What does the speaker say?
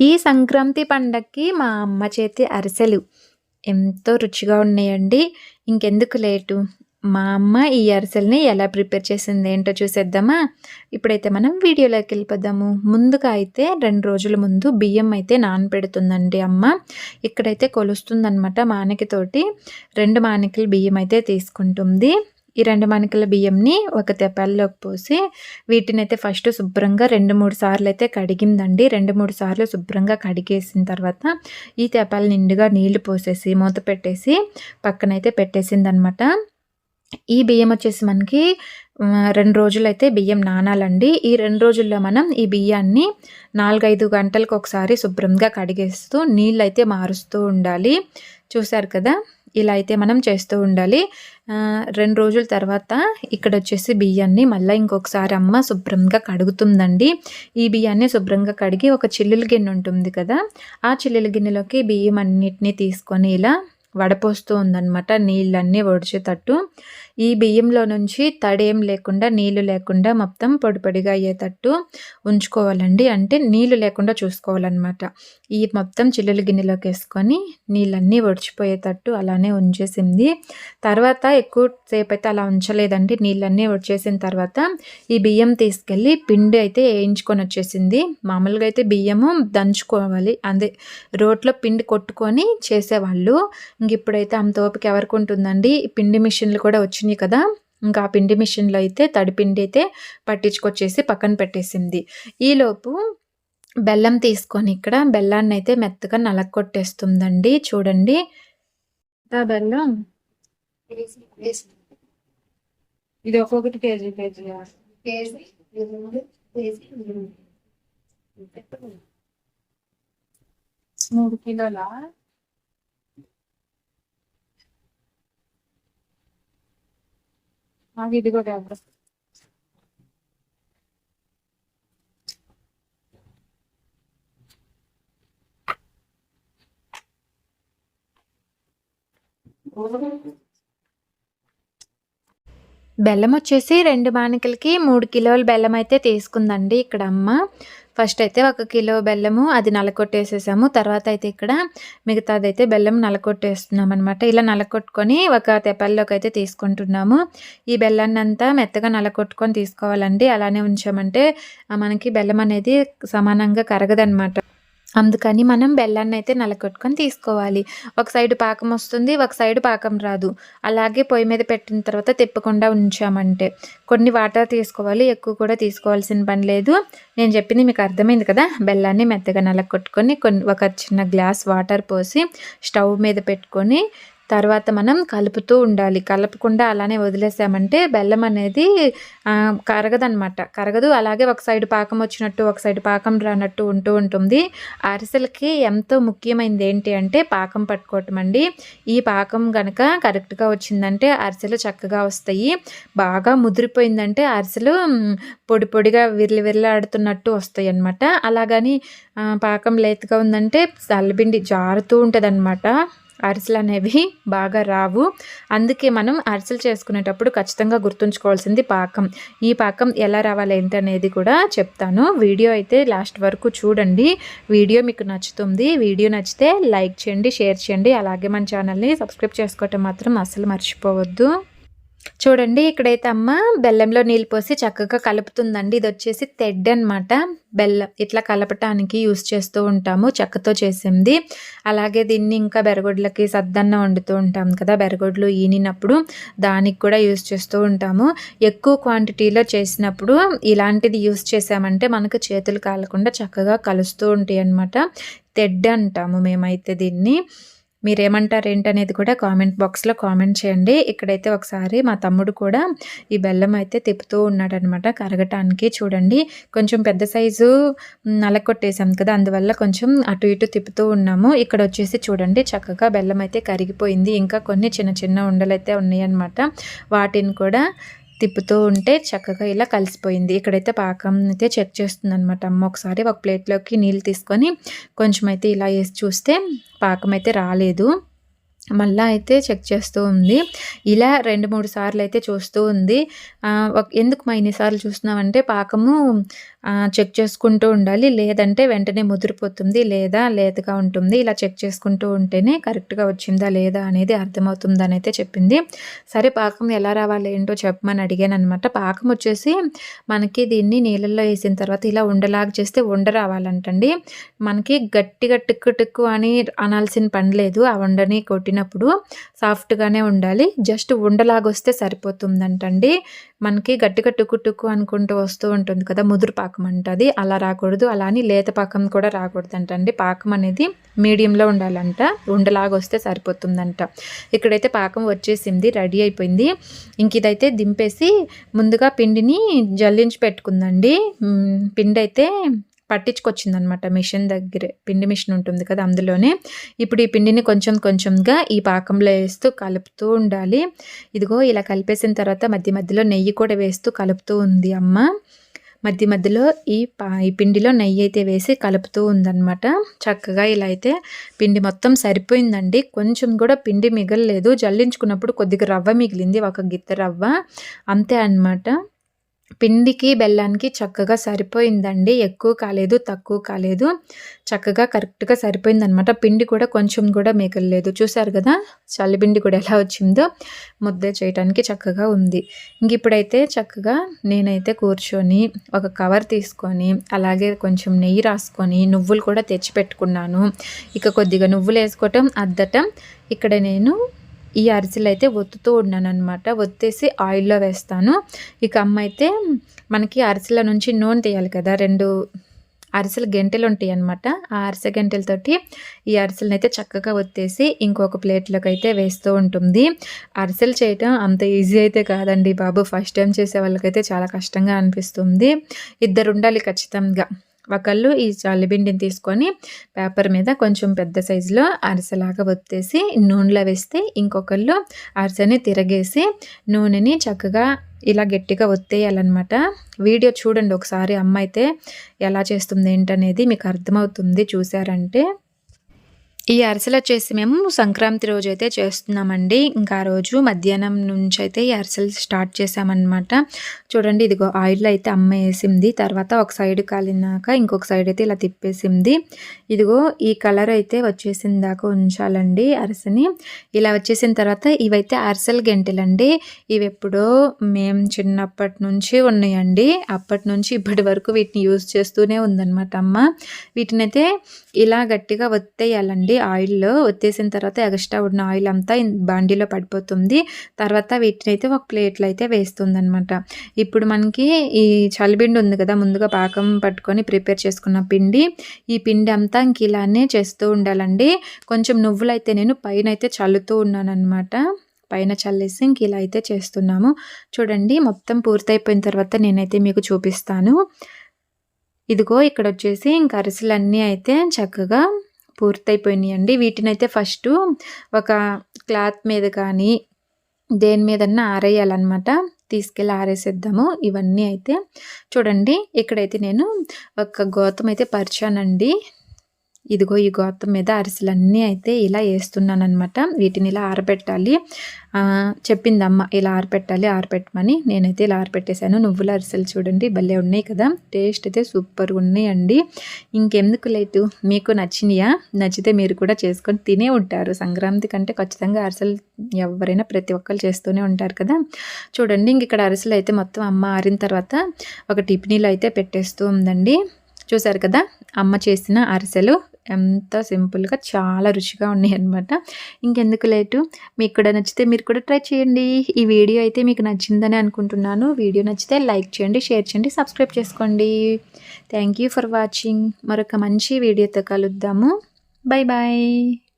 ఈ సంక్రాంతి పండక్కి మా అమ్మ చేతి అరిసెలు. ఎంతో రుచిగా ఉన్నాయండి. ఇంకెందుకు లేటు? మా అమ్మ ఈ అరిసెల్ని ఎలా ప్రిపేర్ చేసింది ఏంటో చూసేద్దామా? ఇప్పుడైతే మనం వీడియోలోకి వెళ్ళిపోదాము. ముందుగా అయితే రెండు రోజుల ముందు బియ్యం అయితే నానపెడుతుందండి అమ్మ. ఇక్కడైతే కొలుస్తుందనమాట మానికతోటి రెండు మానికలు బియ్యం అయితే తీసుకుంటుంది. ఈ రెండు మణికల బియ్యంని ఒక తెపాల్లోకి పోసి వీటిని అయితే ఫస్ట్ శుభ్రంగా రెండు మూడు సార్లు అయితే కడిగిందండి. రెండు మూడు సార్లు శుభ్రంగా కడిగేసిన తర్వాత ఈ తెపాలు నిండుగా నీళ్ళు పోసేసి మూత పెట్టేసి పక్కనైతే పెట్టేసిందనమాట. ఈ బియ్యం వచ్చేసి మనకి రెండు రోజులైతే బియ్యం నానాలండి. ఈ రెండు రోజుల్లో మనం ఈ బియ్యాన్ని నాలుగైదు గంటలకు ఒకసారి శుభ్రంగా కడిగేస్తూ నీళ్ళు అయితే మారుస్తూ ఉండాలి. చూసారు కదా? ఇలా అయితే మనం చేస్తూ ఉండాలి. రెండు రోజుల తర్వాత ఇక్కడ వచ్చేసి బియ్యాన్ని మళ్ళీ ఇంకొకసారి అమ్మ శుభ్రంగా కడుగుతుందండి. ఈ బియ్యాన్ని శుభ్రంగా కడిగి ఒక చిల్లుల గిన్నె ఉంటుంది కదా ఆ చిల్లుల గిన్నెలోకి బియ్యం అన్నిటినీ తీసుకొని ఇలా వడపోస్తూ ఉందన్నమాట. నీళ్ళన్నీ ఒడిచేటట్టు. ఈ బియ్యంలో నుంచి తడేం లేకుండా నీళ్ళు లేకుండా మొత్తం పొడిపొడిగా అయ్యేటట్టు ఉంచుకోవాలండి. అంటే నీళ్ళు లేకుండా చూసుకోవాలన్నమాట. ఈ మొత్తం చిల్లుల గిన్నెలోకి వేసుకొని నీళ్ళన్నీ ఒడిచిపోయేటట్టు అలానే ఉంచేసింది. తర్వాత ఎక్కువ సేపు అయితే అలా ఉంచలేదండి. నీళ్ళన్నీ ఒడిచేసిన తర్వాత ఈ బియ్యం తీసుకెళ్ళి పిండి అయితే వేయించుకొని వచ్చేసింది. మామూలుగా అయితే బియ్యము దంచుకోవాలి. అదే రోట్లో పిండి కొట్టుకొని చేసేవాళ్ళు. ఇంక ఇప్పుడైతే అంత ఓపిక ఎవరికి ఉంటుందండి? పిండి మిషన్లు కూడా వచ్చినాయి కదా. ఇంకా ఆ పిండి మిషన్లో అయితే తడిపిండి అయితే పట్టించుకొచ్చేసి పక్కన పెట్టేసింది. ఈలోపు బెల్లం తీసుకొని ఇక్కడ బెల్లాన్ని అయితే మెత్తగా నలగొట్టేస్తుందండి చూడండి. బెల్లం. ఇది ఒక్కొక్కటి కేజీ కేజీ. కేజీ కేజీ మూడు కిలోల? ఇది కూడా ఎవరు బెల్లం వచ్చేసి రెండు మానికలకి మూడు కిలోల బెల్లం అయితే తీసుకుందండి ఇక్కడ అమ్మ ఫస్ట్ అయితే ఒక కిలో బెల్లము అది నలకొట్టేసేసాము. తర్వాత అయితే ఇక్కడ మిగతాదైతే బెల్లం నలకొట్టేస్తున్నాం అనమాట ఇలా నలకొట్టుకొని ఒక తెప్పల్లోకి అయితే తీసుకుంటున్నాము. ఈ బెల్లాన్ని అంతా మెత్తగా నలకొట్టుకొని తీసుకోవాలండి. అలానే ఉంచామంటే మనకి బెల్లం అనేది సమానంగా కరగదనమాట అందుకని మనం బెల్లాన్ని అయితే నలకొట్టుకొని తీసుకోవాలి. ఒక సైడ్ పాకం వస్తుంది ఒక సైడ్ పాకం రాదు. అలాగే పొయ్యి మీద పెట్టిన తర్వాత తిప్పకుండా ఉంచామంటే. కొన్ని వాటర్ తీసుకోవాలి ఎక్కువ కూడా తీసుకోవాల్సిన పని లేదు. నేను చెప్పింది మీకు అర్థమైంది కదా? బెల్లాన్ని మెత్తగా నలకొట్టుకొని కొన్ని ఒక చిన్న గ్లాస్ వాటర్ పోసి స్టవ్ మీద పెట్టుకొని తర్వాత మనం కలుపుతూ ఉండాలి. కలపకుండా అలానే వదిలేసామంటే బెల్లం అనేది కరగదనమాట కరగదు. అలాగే ఒక సైడ్ పాకం వచ్చినట్టు ఒక సైడ్ పాకం రానట్టు ఉంటూ ఉంటుంది. అరిసెలకి ఎంతో ముఖ్యమైనది ఏంటి అంటే పాకం పట్టుకోవటం అండి. ఈ పాకం కనుక కరెక్ట్గా వచ్చిందంటే అరిసెలు చక్కగా వస్తాయి. బాగా ముదిరిపోయిందంటే అరిసెలు పొడి పొడిగా విర్లి విర్లాడుతున్నట్టు వస్తాయి అనమాట అలాగని పాకం లేతగా ఉందంటే చల్లబిండి జారుతూ ఉంటుంది అనమాట అరిసెలు అనేవి బాగా రావు. అందుకే మనం అరిసెలు చేసుకునేటప్పుడు ఖచ్చితంగా గుర్తుంచుకోవాల్సింది పాకం. ఈ పాకం ఎలా రావాలి ఏంటి అనేది కూడా చెప్తాను. వీడియో అయితే లాస్ట్ వరకు చూడండి. వీడియో మీకు నచ్చుతుంది. వీడియో నచ్చితే లైక్ చేయండి షేర్ చేయండి. అలాగే మన ఛానల్ని సబ్స్క్రైబ్ చేసుకోవటం మాత్రం అస్సలు మర్చిపోవద్దు. చూడండి ఇక్కడైతే అమ్మ బెల్లంలో నీళ్ళు పోసి చక్కగా కలుపుతుందండి. ఇది వచ్చేసి తెడ్ అనమాట బెల్లం ఇట్లా కలపటానికి యూస్ చేస్తూ ఉంటాము చెక్కతో చేసింది. అలాగే దీన్ని ఇంకా బెరగొడ్లకి సద్దన్న వండుతూ ఉంటాం కదా బెరగొడ్లు ఈనినప్పుడు దానికి కూడా యూస్ చేస్తూ ఉంటాము. ఎక్కువ క్వాంటిటీలో చేసినప్పుడు ఇలాంటిది యూస్ చేసామంటే మనకు చేతులు కాలకుండా చక్కగా కలుస్తూ ఉంటాయి అనమాట తెడ్ అంటాము మేమైతే దీన్ని. మీరేమంటారు ఏంటనేది కూడా కామెంట్ బాక్స్లో కామెంట్ చేయండి. ఇక్కడైతే ఒకసారి మా తమ్ముడు కూడా ఈ బెల్లం అయితే తిప్పుతూ ఉన్నాడనమాట కరగటానికి చూడండి. కొంచెం పెద్ద సైజు నలకొట్టేసాం కదా అందువల్ల కొంచెం అటు ఇటు తిప్పుతూ ఉన్నాము. ఇక్కడ వచ్చేసి చూడండి చక్కగా బెల్లం అయితే కరిగిపోయింది. ఇంకా కొన్ని చిన్న చిన్న ఉండలు అయితే ఉన్నాయన్నమాట. వాటిని కూడా తిప్పుతూ ఉంటే చక్కగా ఇలా కలిసిపోయింది. ఇక్కడైతే పాకం అయితే చెక్ చేస్తుంది అనమాట అమ్మ ఒకసారి ఒక ప్లేట్లోకి నీళ్ళు తీసుకొని కొంచెం అయితే ఇలా వేసి చూస్తే పాకం అయితే రాలేదు. మళ్ళీ అయితే చెక్ చేస్తూ ఉంది. ఇలా రెండు మూడు సార్లు అయితే చూస్తూ ఉంది. ఎందుకు మా ఇన్నిసార్లు చూస్తున్నామంటే పాకము చెక్ చేసుకుంటూ ఉండాలి. లేదంటే వెంటనే ముదిరిపోతుంది లేదా లేతగా ఉంటుంది. ఇలా చెక్ చేసుకుంటూ ఉంటేనే కరెక్ట్గా వచ్చిందా లేదా అనేది అర్థమవుతుందని అయితే చెప్పింది. సరే పాకం ఎలా రావాలి ఏంటో చెప్పమని అడిగాను అనమాట పాకం వచ్చేసి మనకి దీన్ని నీళ్ళల్లో వేసిన తర్వాత ఇలా ఉండలాగా చేస్తే ఉండ రావాలంటండి. మనకి గట్టిగా టిక్కు టిక్కు అని అనాల్సిన పని లేదు. ఆ ఉండని కొట్టినప్పుడు సాఫ్ట్గానే ఉండాలి. జస్ట్ ఉండలాగా వస్తే సరిపోతుందంటండి. మనకి గట్టిగా టుక్కు టుక్కు అనుకుంటూ వస్తూ ఉంటుంది కదా ముదురు పాకం అంటది అలా రాకూడదు. అలా అని లేత పాకం కూడా రాకూడదు అంటండి పాకం అనేది మీడియంలో ఉండాలంట. ఉండలాగా వస్తే సరిపోతుందంట. ఇక్కడైతే పాకం వచ్చేసింది రెడీ అయిపోయింది. ఇంక ఇదైతే దింపేసి ముందుగా పిండిని జల్లించి పెట్టుకుందండి. పిండి అయితే పట్టించుకొచ్చిందనమాట మిషన్ దగ్గరే. పిండి మిషన్ ఉంటుంది కదా అందులోనే. ఇప్పుడు ఈ పిండిని కొంచెం కొంచెంగా ఈ పాకంలో వేస్తూ కలుపుతూ ఉండాలి. ఇదిగో ఇలా కలిపేసిన తర్వాత మధ్య మధ్యలో నెయ్యి కూడా వేస్తూ కలుపుతూ ఉంది అమ్మ. మధ్య మధ్యలో ఈ పా ఈ పిండిలో నెయ్యి అయితే వేసి కలుపుతూ ఉందన్నమాట. చక్కగా ఇలా అయితే పిండి మొత్తం సరిపోయిందండి. కొంచెం కూడా పిండి మిగలలేదు. జల్లించుకున్నప్పుడు కొద్దిగా రవ్వ మిగిలింది ఒక గిత్త రవ్వ. అంతే అన్నమాట. పిండికి బెల్లానికి చక్కగా సరిపోయిందండి. ఎక్కువ కాలేదు తక్కువ కాలేదు. చక్కగా కరెక్ట్గా సరిపోయిందనమాట పిండి కూడా కొంచెం కూడా మిగలలేదు చూసారు కదా? చల్లిపిండి కూడా ఎలా వచ్చిందో. ముద్ద చేయడానికి చక్కగా ఉంది. ఇంక ఇప్పుడైతే చక్కగా నేనైతే కూర్చొని ఒక కవర్ తీసుకొని అలాగే కొంచెం నెయ్యి రాసుకొని నువ్వులు కూడా తెచ్చి పెట్టుకున్నాను. ఇక కొద్దిగా నువ్వులు వేసుకోవటం అద్దటం. ఇక్కడ నేను ఈ అరిసెలు అయితే ఒత్తుతూ ఉన్నాను అనమాట ఒత్తేసి ఆయిల్లో వేస్తాను. ఇక అమ్మ అయితే మనకి అరిసెల నుంచి నూనె తీయాలి కదా. రెండు అరిసెల గంటెలు ఉంటాయి అనమాట ఆ అరిసె గంటెలతోటి ఈ అరిసెలను అయితే చక్కగా ఒత్తేసి ఇంకొక ప్లేట్లోకి అయితే వేస్తూ ఉంటుంది. అరిసెలు చేయటం అంత ఈజీ అయితే కాదండి బాబు. ఫస్ట్ టైం చేసే వాళ్ళకైతే చాలా కష్టంగా అనిపిస్తుంది. ఇద్దరు ఉండాలి ఖచ్చితంగా. ఒకళ్ళు ఈ చల్లిబిండిని తీసుకొని పేపర్ మీద కొంచెం పెద్ద సైజులో అరిసెలాగా ఒత్తేసి నూనెలో వేస్తే ఇంకొకళ్ళు అరిసెని తిరగేసి నూనెని చక్కగా ఇలా గట్టిగా ఒత్తేయాలన్నమాట. వీడియో చూడండి ఒకసారి అమ్మ అయితే ఎలా చేస్తుంది ఏంటనేది మీకు అర్థమవుతుంది చూసారంటే ఈ అరిసెలు వచ్చేసి మేము సంక్రాంతి రోజు అయితే చేస్తున్నామండి. ఇంకా ఆ రోజు మధ్యాహ్నం నుంచి అయితే ఈ అరిసెలు స్టార్ట్ చేసామన్నమాట చూడండి ఇదిగో ఆయిల్ అయితే అమ్మ వేసింది. తర్వాత ఒక సైడ్ కాలినాక ఇంకొక సైడ్ అయితే ఇలా తిప్పేసింది. ఇదిగో ఈ కలర్ అయితే వచ్చేసిన దాకా ఉంచాలండి అరిసెని. ఇలా వచ్చేసిన తర్వాత ఇవైతే అరిసెలు గెంటెలండి. ఇవి ఎప్పుడో మేము చిన్నప్పటి నుంచి ఉన్నాయండి. అప్పటి నుంచి ఇప్పటి వరకు వీటిని యూజ్ చేస్తూనే ఉందన్నమాట అమ్మ. వీటిని అయితే ఇలా గట్టిగా ఒత్తేయాలండి. ఆయిల్లో వచ్చేసిన తర్వాత ఎక్స్ట్రా ఉన్న ఆయిల్ అంతా బాండీలో పడిపోతుంది. తర్వాత వీటిని అయితే ఒక ప్లేట్లో అయితే వేస్తుంది అనమాట ఇప్పుడు మనకి ఈ చలిపిండి ఉంది కదా ముందుగా పాకం పట్టుకొని ప్రిపేర్ చేసుకున్న పిండి. ఈ పిండి అంతా ఇంక ఇలానే చేస్తూ ఉండాలండి. కొంచెం నువ్వులు అయితే నేను పైన అయితే చల్లుతూ ఉన్నాను అనమాట పైన చల్లేసి ఇంక ఇలా అయితే చేస్తున్నాము. చూడండి మొత్తం పూర్తయిపోయిన తర్వాత నేనైతే మీకు చూపిస్తాను. ఇదిగో ఇక్కడ వచ్చేసి ఇంక అరిసెలన్నీ అయితే చక్కగా పూర్తయిపోయినాయండి. అండి వీటిని అయితే ఫస్ట్ ఒక క్లాత్ మీద కానీ దేని మీదన్నా ఆరేయాలన్నమాట. తీసుకెళ్ళి ఆరేసేద్దాము. ఇవన్నీ అయితే చూడండి. ఇక్కడైతే నేను ఒక గోతం అయితే పరిచానండి. ఇదిగో ఈ గోతం మీద అరిసెలన్నీ అయితే ఇలా వేస్తున్నాను అనమాట వీటిని ఇలా ఆరబెట్టాలి. చెప్పింది అమ్మ ఇలా ఆరబెట్టాలి ఆరబెట్టమని. నేనైతే ఇలా ఆరబెట్టేశాను. నువ్వుల అరిసెలు చూడండి భలే ఉన్నాయి కదా. టేస్ట్ అయితే సూపర్ ఉన్నాయండి. ఇంకెందుకు లేటు? మీకు నచ్చినాయా? నచ్చితే మీరు కూడా చేసుకొని తినే ఉంటారు. సంక్రాంతి కంటే ఖచ్చితంగా అరిసెలు ఎవరైనా ప్రతి ఒక్కరు చేస్తూనే ఉంటారు కదా. చూడండి ఇంక ఇక్కడ అరిసెలు అయితే మొత్తం అమ్మ ఆరిన తర్వాత ఒక టిఫినీలో అయితే పెట్టేస్తూ ఉందండి. చూసారు కదా అమ్మ చేసిన అరిసెలు. ఎంత సింపుల్గా చాలా రుచిగా ఉన్నాయి అనమాట ఇంకెందుకు లేటు? మీకు కూడా నచ్చితే మీరు కూడా ట్రై చేయండి. ఈ వీడియో అయితే మీకు నచ్చిందని అనుకుంటున్నాను. వీడియో నచ్చితే లైక్ చేయండి షేర్ చేయండి సబ్స్క్రైబ్ చేసుకోండి. Thank you for watching. మరొక మంచి వీడియోతో కలుద్దాము. Bye bye